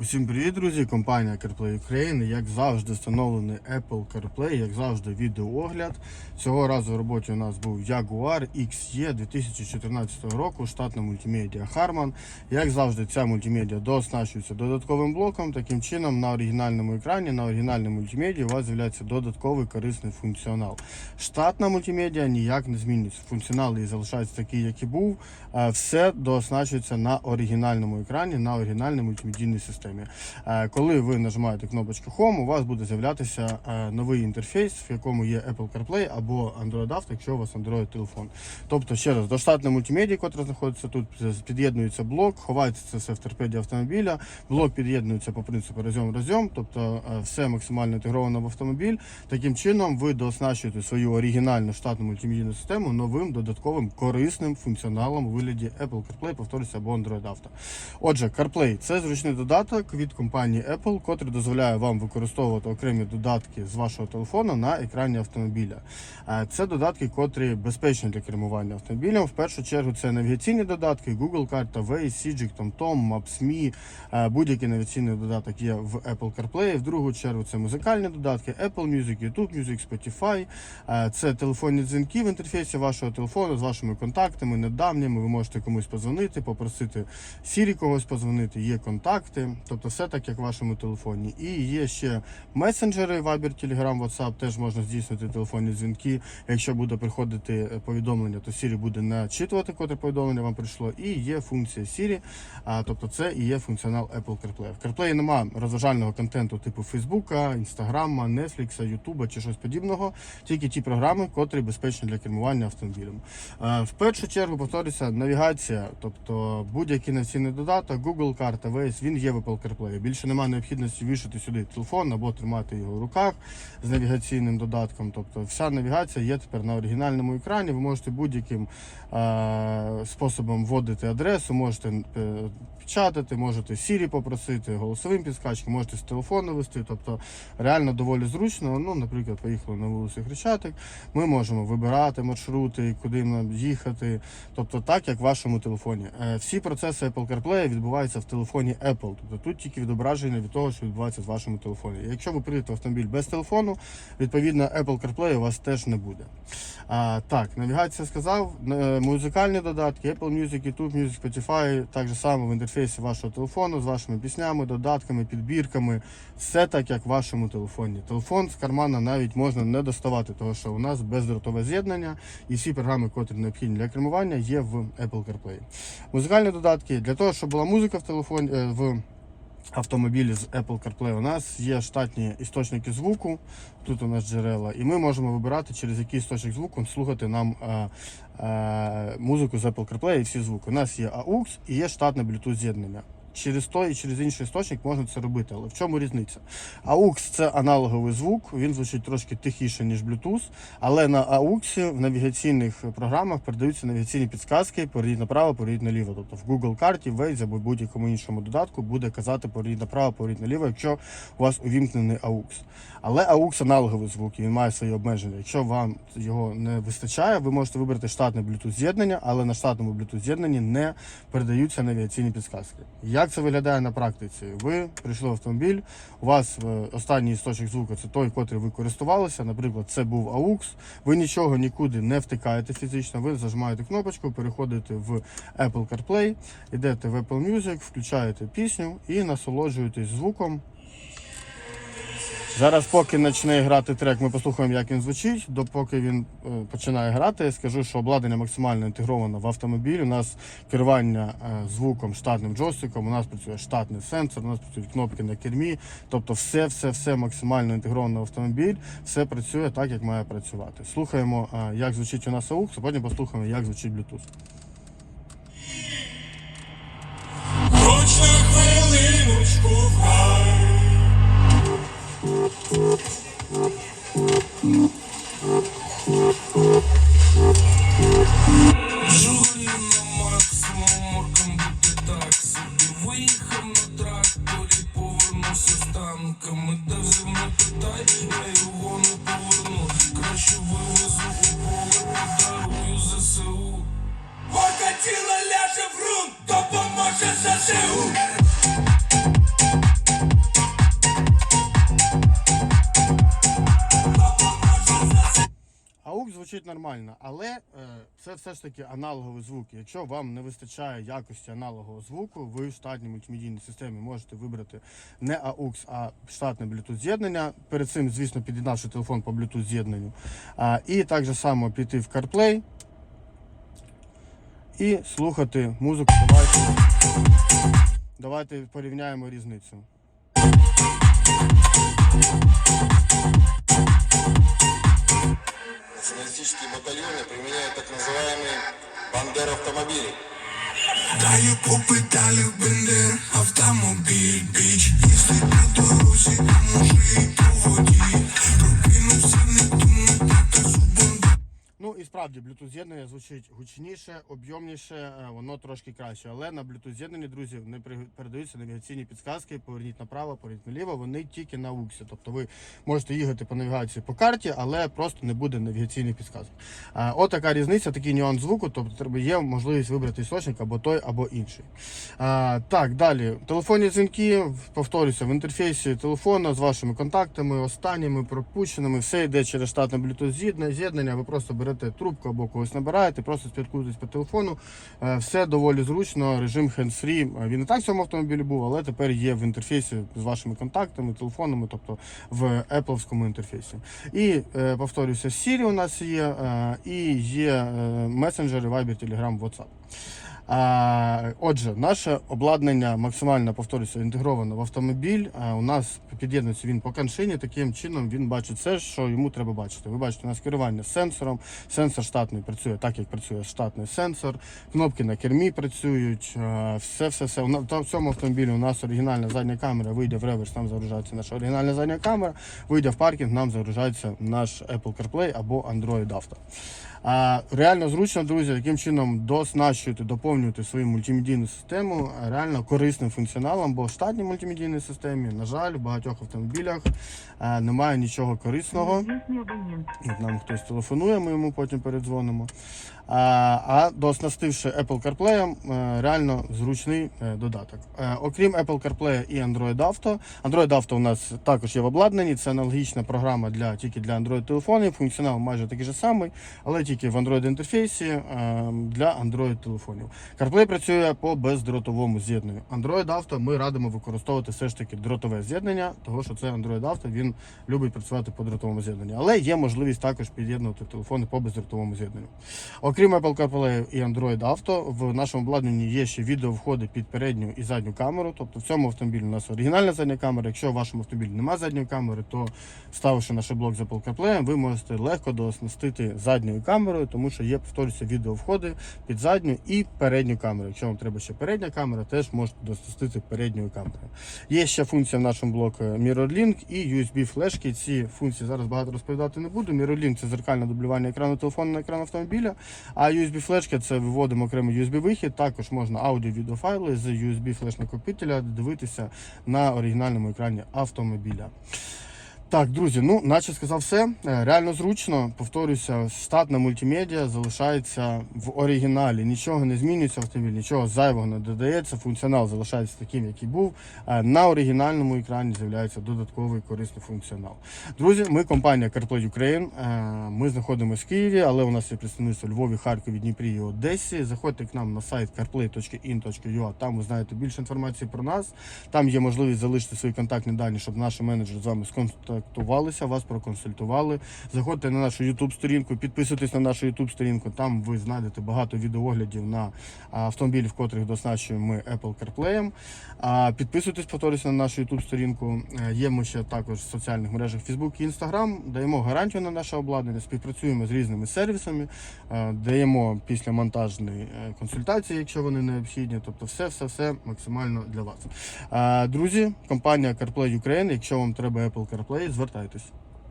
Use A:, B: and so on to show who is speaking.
A: Усім привіт, друзі! Компанія CarPlay Ukraine. Як завжди, встановлений Apple CarPlay, як завжди, відеоогляд. Цього разу в роботі у нас був Jaguar XE 2014 року, штатна мультимедіа Harman. Як завжди, ця мультимедіа дооснащується додатковим блоком. Таким чином, на оригінальному екрані, на оригінальній мультимедії у вас з'являється додатковий корисний функціонал. Штатна мультимедіа ніяк не змінюється. Функціонал її залишається такий, як і був. Е, Все дооснащується на оригінальному екрані, на оригінальній мультимедійній системі. Е, Коли ви нажимаєте кнопочку Home, у вас буде з'являтися е, новий інтерфейс, в якому є Apple CarPlay або Android Auto, якщо у вас Android телефон. Тобто, ще раз, до штатної мультимедії, яка знаходиться тут, під'єднується блок, ховається це все в торпеді автомобіля. Блок під'єднується по принципу разьом-разьом, тобто е, все максимально інтегровано в автомобіль. Таким чином ви дооснащуєте свою оригінальну штатну мультимедійну систему новим додатковим корисним функціоналом у вигляді Apple CarPlay, повторюся, або Android Auto. Отже, CarPlay це зручний додаток від компанії Apple, котрий дозволяє вам використовувати окремі додатки з вашого телефону на екрані автомобіля. Це додатки, котрі безпечні для кермування автомобілем. В першу чергу це навігаційні додатки, Google карта, Waze, Sijik, TomTom, Maps.me. Будь-який навігаційний додаток є в Apple CarPlay. В другу чергу це музикальні додатки, Apple Music, YouTube Music, Spotify. Це телефонні дзвінки в інтерфейсі вашого телефону з вашими контактами, недавніми. Ви можете комусь позвонити, попросити Siri когось позвонити, є контакти, тобто все так, як в вашому телефоні. І є ще месенджери, Viber, Telegram, WhatsApp, теж можна здійснити телефонні дзвінки. Якщо буде приходити е, повідомлення, то Siri буде начитувати, котре повідомлення вам прийшло. І є функція Siri, а, тобто це і є функціонал Apple CarPlay. В CarPlay немає розважального контенту типу Facebook, Instagram, Netflix, YouTube чи щось подібного, тільки ті програми, котрі безпечні для кермування автомобілем. Е, В першу чергу повторюся, навігація, тобто будь-який навігаційний додаток, Google карта, Waze, він є в Apple CarPlay. Більше немає необхідності вішати сюди телефон або тримати його в руках з навігаційним додатком. Тобто вся навігація є тепер на оригінальному екрані. Ви можете будь-яким е, способом вводити адресу, можете е, печатати, можете Siri попросити, голосовим підскачком, можете з телефону вести. Тобто реально доволі зручно. Ну, наприклад, поїхали на вулицю Хрещатик, ми можемо вибирати маршрути, куди нам їхати. Тобто так, як в вашому телефоні. Е, Всі процеси Apple CarPlay відбуваються в телефоні Apple. Тобто тут тільки відображення від того, що відбувається в вашому телефоні. Якщо ви прийдете в автомобіль без телефону, відповідно Apple CarPlay у вас теж не буде. А, так, навігація сказав, Е, музикальні додатки, Apple Music, YouTube Music, Spotify, так же само в інтерфейсі вашого телефону з вашими піснями, додатками, підбірками. Все так, як в вашому телефоні. Телефон з кармана навіть можна не доставати, тому що у нас бездротове з'єднання і всі програми, котрі необхідні для кермування, є в Apple CarPlay. Музикальні додатки для того, щоб була музика в телефоні е, в автомобілі з Apple CarPlay. У нас є штатні істочники звуку. Тут у нас джерела, і ми можемо вибирати, через який істочник звуку слухати нам е, е, музику з Apple CarPlay і всі звуки. У нас є AUX і є штатне Bluetooth з'єднання. Через той і через інший істочник можна це робити, але в чому різниця? AUX це аналоговий звук, він звучить трошки тихіше, ніж Bluetooth, але на AUX в навігаційних програмах передаються навігаційні підсказки, поверніть направо, поверніть наліво. Тобто в Google карті, Waze або будь-якому іншому додатку буде казати поверніть направо, поверніть наліво, якщо у вас увімкнений AUX. Але AUX аналоговий звук, і він має свої обмеження. Якщо вам його не вистачає, ви можете вибрати штатне Bluetooth з'єднання, але на штатному Bluetooth з'єднанні не передаються навігаційні підсказки. Як це виглядає на практиці? Ви прийшли в автомобіль, у вас е, останній істочник звуку це той, котрий ви користувалися. Наприклад, це був AUX. Ви нічого нікуди не втикаєте фізично. Ви зажимаєте кнопочку, переходите в Apple CarPlay, йдете в Apple Music, включаєте пісню і насолоджуєтесь звуком. Зараз, поки почне грати трек, ми послухаємо, як він звучить. Допоки він е, починає грати, я скажу, що обладнання максимально інтегровано в автомобіль. У нас керування е, звуком штатним джойстиком, у нас працює штатний сенсор, у нас працюють кнопки на кермі. Тобто, все, все, все максимально інтегровано в автомобіль, все працює так, як має працювати. Слухаємо, е, як звучить у нас AUX, а потім послухаємо, як звучить Bluetooth.
B: Мене взяв на Китай, я його не поверну. Краще вивезу у поле, подарую ЗСУ. Ока тіло ляже в рун, допоможе ЗСУ.
A: Звучить нормально, але е, це все ж таки аналогові звуки. Якщо вам не вистачає якості аналогового звуку, ви в штатній мультимедійній системі можете вибрати не AUX, а штатне Bluetooth з'єднання. Перед цим, звісно, під'єднавши телефон по Bluetooth з'єднанню. І так же само піти в CarPlay і слухати музику. Давайте, давайте порівняємо різницю
C: Националистические батальоны применяют так называемые бандер автомобили.
B: Даю попитали в бендер автомобіль, біч Если по дорозі, то може і по воді Прокинувся, не думати, та зубом
A: Ну і справді Bluetooth з'єднання звучить гучніше, об'ємніше, е, воно трошки краще. Але на Bluetooth з'єднанні, друзі, не передаються навігаційні підсказки, поверніть направо, поверніть наліво, вони тільки на уксі. Тобто ви можете їхати по навігації по карті, але просто не буде навігаційних підсказок. Е, От така різниця, такий нюанс звуку, тобто треба є можливість вибрати істочник або той, або інший. Е, Так, далі. Телефонні дзвінки, повторюся, в інтерфейсі телефона з вашими контактами, останніми, пропущеними, все йде через штатне Bluetooth з'єднання- з'єднання. Ви просто берете трубку або когось набираєте, просто спілкуєтесь по телефону. Е, Все доволі зручно, режим hands-free. Е, Він і так в цьому автомобілі був, але тепер є в інтерфейсі з вашими контактами, телефонами, тобто в Apple інтерфейсі. І е, повторюся, Siri у нас є, і є месенджери Viber, Telegram, WhatsApp. Отже, наше обладнання максимально повторюся інтегровано в автомобіль. У нас під'єднується він по каншині. Таким чином він бачить все, що йому треба бачити. Ви бачите, у нас керування сенсором. Сенсор штатний працює так, як працює штатний сенсор. Кнопки на кермі працюють. Все, все, все. У цьому автомобілі у нас оригінальна задня камера. Вийде в реверс, нам загружається наша оригінальна задня камера. Вийде в паркінг, нам загружається наш Apple CarPlay або Android Auto. А, реально зручно, друзі, яким чином доснащуєте, доповнюєте свою мультимедійну систему реально корисним функціоналом, бо в штатній мультимедійній системі, на жаль, в багатьох автомобілях а, немає нічого корисного. От нам хтось телефонує, ми йому потім передзвонимо. А, а доснастивши Apple CarPlay, е, реально зручний е, додаток. Е, Окрім Apple CarPlay і Android Auto. Android Auto у нас також є в обладнанні. Це аналогічна програма для тільки для Android телефонів. Функціонал майже такий же самий, але тільки в Android інтерфейсі е, для Android телефонів. CarPlay працює по бездротовому з'єднанню. Android Auto ми радимо використовувати все ж таки дротове з'єднання, тому що це Android Auto, він любить працювати по дротовому з'єднанню. Але є можливість також під'єднувати телефони по бездротовому з'єднанню. Окрім Apple CarPlay і Android Auto, в нашому обладнанні є ще відеовходи під передню і задню камеру. Тобто в цьому автомобілі у нас оригінальна задня камера. Якщо в вашому автомобілі немає задньої камери, то ставивши наш блок з Apple CarPlay, ви можете легко дооснастити задньою камерою, тому що є, повторюся, відеовходи під задню і передню камеру. Якщо вам треба ще передня камера, теж можете дооснастити передньою камерою. Є ще функція в нашому блоку MirrorLink і USB флешки. Ці функції зараз багато розповідати не буду. MirrorLink – це зеркальне дублювання екрану телефону на екран автомобіля. А USB флешки це виводимо окремий USB вихід. Також можна аудіо-відеофайли з USB флеш накопителя дивитися на оригінальному екрані автомобіля. Так, друзі, ну наче сказав все. Е, Реально зручно. Повторюся, штатна мультимедіа залишається в оригіналі. Нічого не змінюється в автомобілі, нічого зайвого не додається. Функціонал залишається таким, який був. Е, На оригінальному екрані з'являється додатковий корисний функціонал. Друзі, ми компанія CarPlay Ukraine. Е, Ми знаходимося в Києві, але у нас є представництво Львові, Харкові, Дніпрі і Одесі. Заходьте к нам на сайт carplay.in.ua, Там ви знаєте більше інформації про нас. Там є можливість залишити свої контактні дані, щоб наші менеджери з вами сконтактувалися, вас проконсультували. Заходьте на нашу YouTube сторінку, підписуйтесь на нашу YouTube сторінку. Там ви знайдете багато відеооглядів на а, автомобілі, в котрих доснащуємо ми Apple CarPlay. Підписуйтесь, повторюся, на нашу YouTube сторінку. Е, Є ми ще також в соціальних мережах Facebook і Instagram. Даємо гарантію на наше обладнання, співпрацюємо з різними сервісами, е, даємо післямонтажні е, консультації, якщо вони необхідні. Тобто, все, все, все максимально для вас. Друзі, компанія CarPlay Ukraine. Якщо вам треба Apple CarPlay, звертайтесь.